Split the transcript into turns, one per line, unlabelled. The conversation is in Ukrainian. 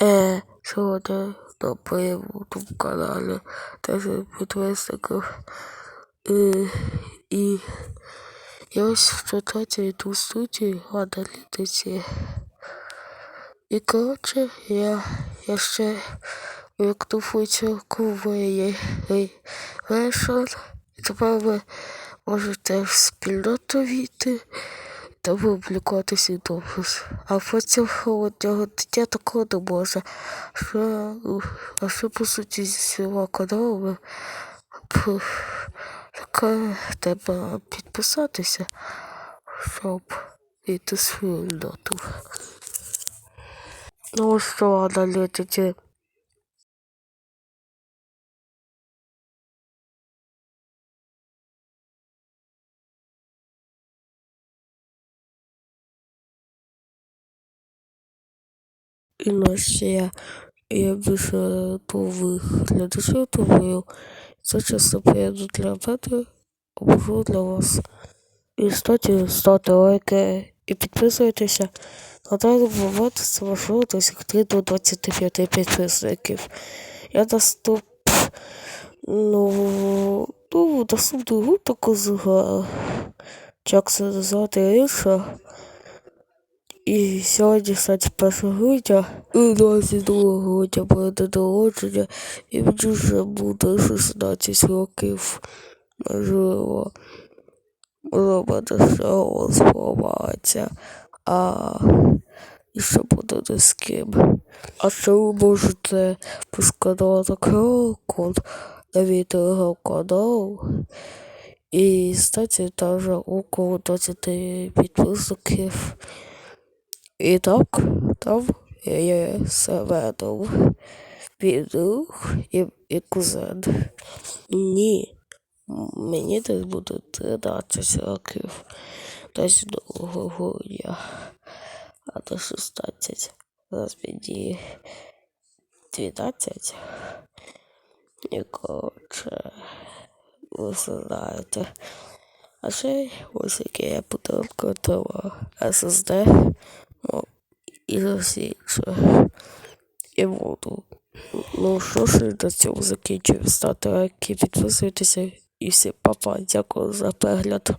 Е, сьогодні на моєму каналі 10 підписників. І, і я ось в читати ту студію аналітиці. І коротше, я, я ще як ту функцію кової вийшов. І тепер ви можете в спільноту війти та допис. А потім от нього дитя такого не може. Що, а що по суті зі всіма каналами таке треба підписатися, щоб йти спільноту. Ну що, аналітики? І на ще я більше нових глядачів думаю, це часто приємно для мене, обожу для вас. І кстати, ставте лайки і підписуйтеся. На даний момент це можливо досягти до 25 підписників. Я наступ... Ну, ну, наступну гру таку згадаю. Як це назвати інше. І сьогодні, кстати, 1 грудня, і 22 грудня буде народження, і мені вже буде 16 років. Можливо, можливо, ще голос поламається, а і ще буде не з ким. А ще ви можете посканувати QR-код на мій телеграм-канал. І, кстати, там около 20 підписників. І так, там є Севедов, підруг і, і кузен. Ні, мені десь буде 13 років, десь другого грудня, а до 16. Зараз мені 12. І коротше, ви знаєте. А ще ось яке я подарунку отримав SSD. Ну, за все інше. І буду. Ну що ж, до цього закінчую. Ставте лайки, підписуйтеся і всім папа. Дякую за перегляд.